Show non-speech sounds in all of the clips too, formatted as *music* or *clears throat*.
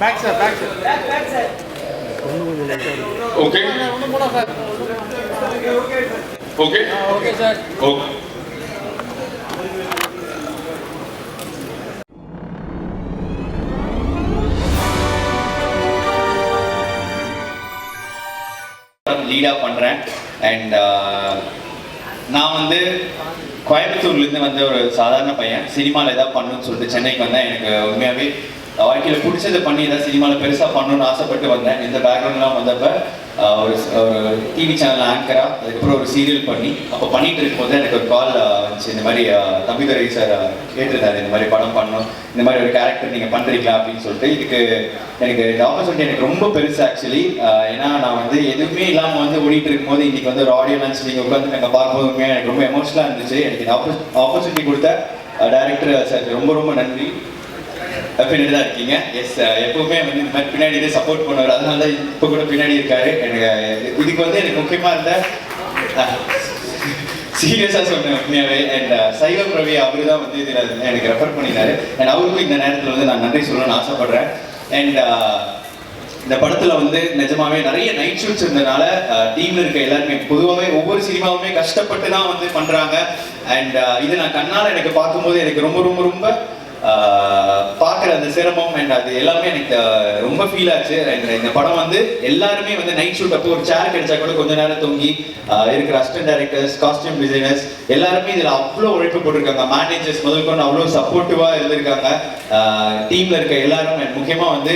Back sir back sir okay okay okay sir okay லீடாக பண்ணுறேன் and நான் வந்து கோயம்புத்தூர்லேருந்து வந்த ஒரு சாதாரண பையன் சினிமாவில் எதாவது பண்ணணும்னு சொல்லிட்டு சென்னைக்கு வந்தால் எனக்கு உண்மையாகவே வாழ்க்கையில் பிடிச்சதை பண்ணி ஏதாவது சினிமாவில் பெருசாக பண்ணணும்னு ஆசைப்பட்டு வந்தேன். இந்த பேக்ரவுண்ட்லாம் வந்தப்ப ஒரு டிவி சேனல் ஆங்கராக அதுக்கப்புறம் ஒரு சீரியல் பண்ணி அப்போ பண்ணிட்டு இருக்கும்போது எனக்கு ஒரு கால் வந்துச்சு. இந்த மாதிரி தம்பிதுரை சார் கேட்டிருந்தாரு. இந்த மாதிரி படம் பண்ணணும். இந்த மாதிரி ஒரு கேரக்டர் நீங்கள் பண்ணுறீங்களா அப்படின்னு சொல்லிட்டு இதுக்கு எனக்கு இந்த ஆப்பர்ச்சுனிட்டி எனக்கு ரொம்ப பெருசு ஆக்சுவலி ஏன்னா நான் வந்து எதுவுமே இல்லாமல் வந்து ஓடிட்டு இருக்கும்போது இன்னைக்கு வந்து ஒரு ஆடியோ லான்ச் நீங்கள் உட்காந்து நாங்கள் பார்க்கும்போது உண்மையாக எனக்கு ரொம்ப எமோஷனலாக இருந்துச்சு. எனக்கு இந்த ஆப்பர்ச்சுனிட்டி கொடுத்த டேரக்டர் சார் ரொம்ப ரொம்ப நன்றி. பின்னாடி தான் இருக்கீங்க எஸ் எப்பவுமே வந்து இந்த மாதிரி பின்னாடி சப்போர்ட் பண்ணுவார். அதனால தான் இப்போ கூட பின்னாடி இருக்காரு. எனக்கு இதுக்கு வந்து எனக்கு முக்கியமாக இருந்த சீரியஸாக சொன்னேன் உண்மையாகவே அண்ட் சைவ பிரவி அவரு தான் வந்து இதில் எனக்கு ரெஃபர் பண்ணினாரு அண்ட் அவருக்கும் இந்த நேரத்தில் வந்து நான் நன்றி சொல்லணும்னு ஆசைப்படுறேன். அண்ட் இந்த படத்தில் வந்து நிஜமாவே நிறைய நைட் ஷூட்ஸ் இருந்ததுனால டீம்ல இருக்க எல்லாருமே பொதுவாகவே ஒவ்வொரு சினிமாவுமே கஷ்டப்பட்டு தான் வந்து பண்றாங்க. அண்ட் இது நான் கண்ணால் எனக்கு பார்க்கும்போது எனக்கு ரொம்ப ரொம்ப ரொம்ப பார்க்குற அந்த சிரமம் அண்ட் அது எல்லாமே எனக்கு ரொம்ப ஃபீல் ஆச்சு. அண்ட் இந்த படம் வந்து எல்லாருமே வந்து நைட் ஷூட் அப்போ ஒரு சேர் கிடைச்சா கூட கொஞ்ச நேரம் தூங்கி இருக்கிற அசிஸ்டன்ட் டைரக்டர்ஸ் காஸ்டியூம் டிசைனர்ஸ் எல்லாருமே இதில் அவ்வளோ உழைப்பு போட்டிருக்காங்க. மேனேஜர்ஸ் முதல் கொண்டு அவ்வளோ சப்போர்ட்டிவாக இருந்திருக்காங்க டீம்ல இருக்க எல்லாரும் and முக்கியமா வந்து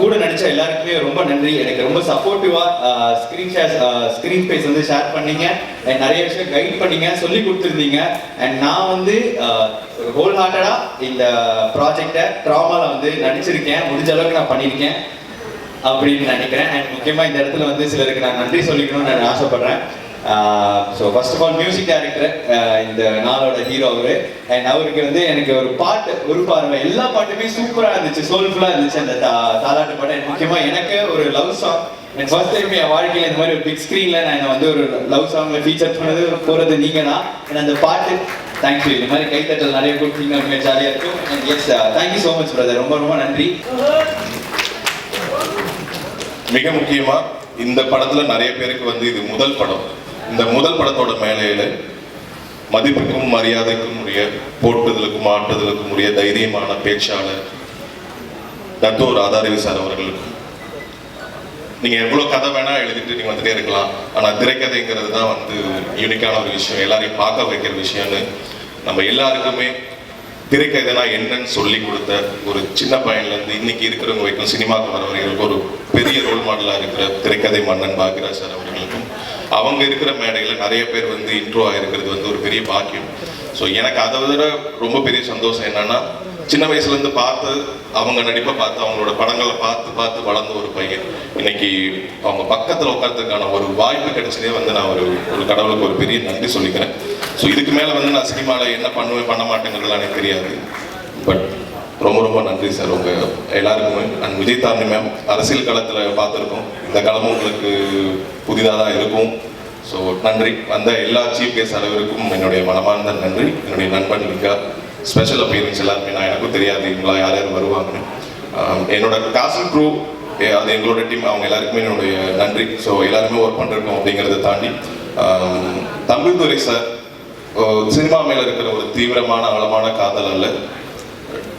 கூட நடிச்ச எல்லாருக்குமே ரொம்ப நன்றி. எனக்கு ரொம்ப சப்போர்ட்டிவா ஸ்கிரீன் ஷேர் ஸ்க்ரீன் ஸ்பேஸ் வந்து ஷேர் பண்ணீங்க. அண்ட் நிறைய விஷயம் கைட் பண்ணீங்க சொல்லி கொடுத்துருந்தீங்க. அண்ட் நான் வந்து ஹோல் ஹார்ட்டடா இந்த ப்ராஜெக்டை ட்ராமால வந்து நடிச்சிருக்கேன். முடிஞ்ச அளவுக்கு நான் பண்ணியிருக்கேன். அப்படின்னு நினைக்கிறேன். அண்ட் முக்கியமா இந்த இடத்துல வந்து சிலருக்கு நான் நன்றி சொல்லிக்கணும்னு நான் ஆசைப்படுறேன். So first of all music director இந்த நாளோட ஹீரோ அவரு. அண்ட் அவருக்கு வந்து எனக்கு ஒரு பாட்டு ஒரு பார்வை எல்லா பாட்டுமே சூப்பராக இருந்துச்சு. சோல்ஃபுல்லாக இருந்துச்சு அந்த தா- தாலாட்டு பாட்டு. And முக்கியமாக எனக்கு ஒரு லவ் சாங் என் ஃபர்ஸ்ட் டைம் என் வாழ்க்கையில் இந்த மாதிரி ஒரு பிக் ஸ்க்ரீனில் நான் என்னை வந்து ஒரு லவ் சாங்கில் ஃபீச்சர் பண்ணது போகிறது நீங்கள் தான் அந்த பாட்டு தேங்க்யூ இந்த மாதிரி கைத்தட்டல் நிறைய கொடுத்தீங்க. ரொம்ப ஜாலியாக இருக்கும். And yes thank you so much brother ரொம்ப ரொம்ப நன்றி. மிக முக்கியமாக இந்த படத்தில் நிறைய பேருக்கு வந்து இது முதல் படம். இந்த முதல் படத்தோட மேலையில மதிப்புக்கும் மரியாதைக்கும் உரிய போட்டுதலுக்கும் ஆட்டுதலுக்கும் உரிய தைரியமான பேச்சாளர் தத்தோ ராதாரவி சார் அவர்களுக்கும் நீங்க எவ்வளவு கதை வேணா எழுதிட்டு நீங்க வந்துட்டே இருக்கலாம். ஆனா திரைக்கதைங்கிறது தான் வந்து யூனிக்கான ஒரு விஷயம். எல்லாரையும் பார்க்க வைக்கிற விஷயம்னு நம்ம எல்லாருக்குமே திரைக்கதைனா என்னன்னு சொல்லி கொடுத்த ஒரு சின்ன பையன்ல இருந்து இன்னைக்கு இருக்கிறவங்க வரைக்கும் சினிமாவுக்கு வரவர்களுக்கு ஒரு பெரிய ரோல் மாடலா இருக்கிற திரைக்கதை மன்னன் பாக்யராஜ் சார் அவர்களுக்கும் அவங்க இருக்கிற மேடையில் நிறைய பேர் வந்து இன்ட்ரோ ஆகிருக்கிறது வந்து ஒரு பெரிய பாக்கியம். ஸோ எனக்கு அதை விட ரொம்ப பெரிய சந்தோஷம் என்னன்னா சின்ன வயசுலேருந்து பார்த்து அவங்க நடிப்பை பார்த்து அவங்களோட படங்களை பார்த்து பார்த்து வளர்ந்த ஒரு பையன். இன்னைக்கு அவங்க பக்கத்தில் உட்கார்றதுக்கான ஒரு வாய்ப்பு கிடைச்சதே வந்து நான் ஒரு ஒரு கடவுளுக்கு ஒரு பெரிய நன்றி சொல்லிக்கிறேன். ஸோ இதுக்கு மேலே வந்து நான் சினிமாவில் என்ன பண்ணுவேன் பண்ண மாட்டேங்கிறதுலாம் எனக்கு தெரியாது. பட் ரொம்ப ரொம்ப நன்றி சார். உங்கள் எல்லாருக்குமே அண்ட் விஜய் தாண்டி மேம் அரசியல் களத்தில் பார்த்துருக்கோம். இந்த களமும் உங்களுக்கு புதிதாக தான் இருக்கும். ஸோ நன்றி. வந்த எல்லா சீஃப் கெஸ்ட் அளவிற்கும் என்னுடைய மனமார்ந்த நன்றி. என்னுடைய நண்பன் லிங்கா ஸ்பெஷல் அப்பியரன்ஸ் எல்லாருமே நான் எனக்கும் தெரியாது. இவங்களா யார் யார் வருவாங்கன்னு என்னோட காசல் க்ரூ அது எங்களோட டீம் அவங்க எல்லாருக்குமே என்னுடைய நன்றி. ஸோ எல்லாருமே ஒர்க் பண்ணிருக்கோம் அப்படிங்கிறத தாண்டி ஆம், தம்பிதுரை சார் சினிமா மேலே இருக்கிற ஒரு தீவிரமான ஆழமான காதல் அல்ல.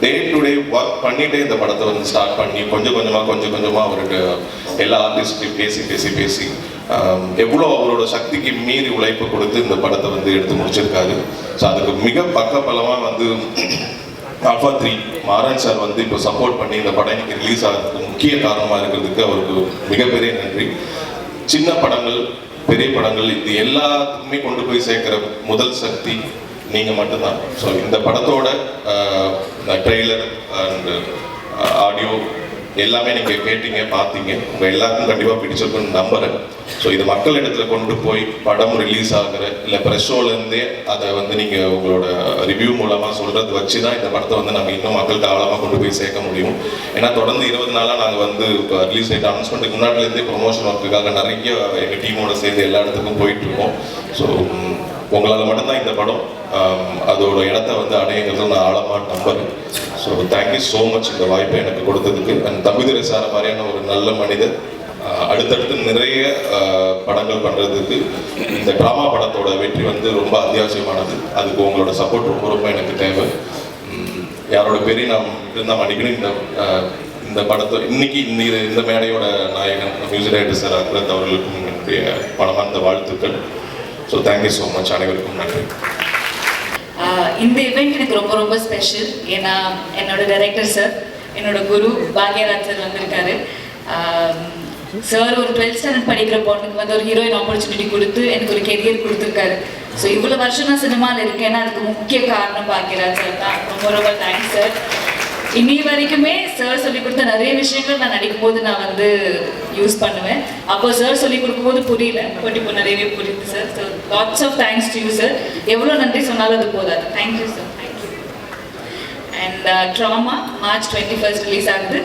டே டு டே ஒர்க் பண்ணிட்டு இந்த படத்தை வந்து ஸ்டார்ட் பண்ணி கொஞ்சம் கொஞ்சமாக கொஞ்சம் கொஞ்சமாக அவருக்கு எல்லா ஆர்டிஸ்ட்டையும் பேசி பேசி பேசி எவ்வளோ அவரோட சக்திக்கு மீறி உழைப்பு கொடுத்து இந்த படத்தை வந்து எடுத்து முடிச்சிருக்காரு. ஸோ அதுக்கு மிக பக்கபலமா வந்து *clears throat* ஆல்ஃபா த்ரீ மாறன் சார் வந்து இப்போ சப்போர்ட் பண்ணி இந்த படம் இன்னைக்கு ரிலீஸ் ஆகிறதுக்கு முக்கிய காரணமாக இருக்கிறதுக்கு அவருக்கு மிகப்பெரிய நன்றி. சின்ன படங்கள் பெரிய படங்கள் இது எல்லாத்துக்குமே கொண்டு போய் சேர்க்கிற முதல் சக்தி நீங்கள் மட்டும்தான். ஸோ இந்த படத்தோட ட்ரெய்லர் அண்ட் ஆடியோ எல்லாமே நீங்கள் கேட்டீங்க பார்த்தீங்க. உங்கள் எல்லாருக்கும் கண்டிப்பாக பிடிச்சிருக்குன்னு நம்புகிறேன் ஸோ இது மக்கள் இடத்துல கொண்டு போய் படம் ரிலீஸ் ஆகிற இல்லை ப்ரெஸ் அதை வந்து நீங்கள் உங்களோட ரிவ்யூ மூலமாக சொல்கிறது வச்சு தான் இந்த படத்தை வந்து நாங்கள் இன்னும் மக்கள்கிட்ட ஆழமாக கொண்டு போய் சேர்க்க முடியும். ஏன்னா தொடர்ந்து இருபது நாளாக நாங்கள் வந்து ரிலீஸ் டேட் அனௌன்ஸ்மெண்ட்டுக்கு முன்னாடிலேருந்தே ப்ரொமோஷன் ஒர்க்குக்காக நிறைய எங்கள் டீமோட சேர்ந்து எல்லா இடத்துக்கும் போயிட்டுருக்கோம் ஸோ உங்களால் மட்டும்தான் இந்த படம் Um, அதோட இடத்த வந்து அடையுங்கிறது நான் ஆழமா நம்புறேன். ஸோ தேங்க்யூ ஸோ மச் இந்த வாய்ப்பை எனக்கு கொடுத்ததுக்கு. அண்ட் தம்பிதுரை சார் மாதிரியான ஒரு நல்ல மனிதர் அடுத்தடுத்து நிறைய படங்கள் பண்ணுறதுக்கு இந்த ட்ராமா படத்தோட வெற்றி வந்து ரொம்ப அத்தியாவசியமானது. அதுக்கு உங்களோட சப்போர்ட் ரொம்ப ரொம்ப எனக்கு தேவை. யாரோட பேரையும் நான் இருந்தால் மன்னிக்கணும் இந்த இந்த படத்தை இன்னைக்கு இந்த இந்த மேடையோட நாயகன் மியூசிக் டைரக்டர் சார் அக்ரத் அவர்களுக்கும் என்னுடைய மனமார்ந்த வாழ்த்துக்கள். ஸோ தேங்க்யூ ஸோ மச் அனைவருக்கும் நன்றி. இந்த இவெண்ட் எனக்கு ரொம்ப ரொம்ப ஸ்பெஷல் ஏன்னா என்னோட டைரக்டர் சார் என்னோட குரு பாக்யராஜ் சார் வந்திருக்காரு சார் ஒரு டுவெல்த் ஸ்டாண்டர்ட் படிக்கிற பொண்ணுக்கு வந்து ஒரு ஹீரோயின் ஆப்பர்ச்சுனிட்டி கொடுத்து எனக்கு ஒரு கெரியர் கொடுத்துருக்காரு. ஸோ இவ்வளோ வருஷம் நான் சினிமாவில் இருக்கேன்னா அதுக்கு முக்கிய காரணம் பாக்யராஜ் சார் தான். ரொம்ப ரொம்ப தேங்க்ஸ் சார் இன்னி வரைக்குமே சார் சொல்லி கொடுத்த நிறைய விஷயங்கள் நான் நடிக்கும் போது நான் வந்து யூஸ் பண்ணுவேன். அப்போ சார் சொல்லி கொடுக்கும்போது புரியல. பட் இப்போ நிறையவே புரியுது sir so lots of thanks to you sir எவ்வளோ நன்றி சொன்னாலும் அது போதாது. Thank you sir thank you and drama March twenty first release ஆகுது.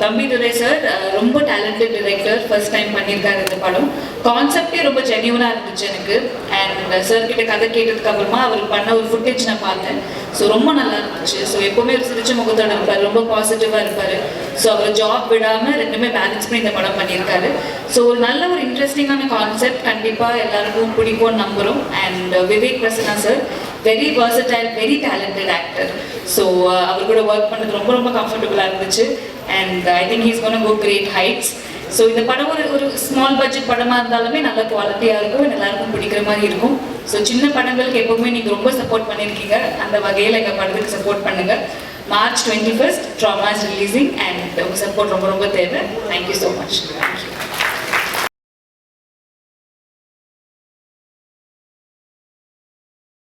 தம்பி துரை சார் ரொம்ப டேலண்டட் டிரெக்டர் ஃபர்ஸ்ட் டைம் பண்ணியிருக்காரு இந்த படம். கான்செப்டே ரொம்ப ஜென்யூனாக இருந்துச்சு எனக்கு. அண்ட் சார் கிட்ட கதை கேட்டதுக்கு அப்புறமா அவர் பண்ண ஒரு ஃபுட்டேஜ் நான் பார்த்தேன். ஸோ ரொம்ப நல்லா இருந்துச்சு. ஸோ எப்போவுமே ஒரு சிரிச்ச முகத்தோட இருப்பார். ரொம்ப பாசிட்டிவாக இருப்பார். ஸோ அவர் ஜாப் விடாமல் ரெண்டுமே பேலன்ஸ் பண்ணி இந்த படம் பண்ணியிருக்காரு. ஸோ ஒரு நல்ல ஒரு இன்ட்ரெஸ்டிங்கான கான்செப்ட் கண்டிப்பாக எல்லாருக்கும் பிடிக்கும்னு நம்புகிறோம் and Vivek Prasanna sir very versatile very talented actor so அவர் கூட ஒர்க் பண்ணது ரொம்ப ரொம்ப கம்ஃபர்டபுளாக இருந்துச்சு. And I think he's gonna go great heights so இந்த படம் ஒரு ஒரு ஸ்மால் பட்ஜெட் படமாக இருந்தாலுமே நல்ல குவாலிட்டியாக இருக்கும் எல்லாருக்கும் பிடிக்கிற மாதிரி இருக்கும். ஸோ சின்ன படங்களுக்கு எப்பவுமே நீங்கள் ரொம்ப சப்போர்ட் பண்ணியிருக்கீங்க அந்த வகையில் எங்கள் படத்துக்கு சப்போர்ட் பண்ணுங்கள் March twenty first dramas releasing and உங்கள் சப்போர்ட் ரொம்ப ரொம்ப தேவை. Thank you so much thank you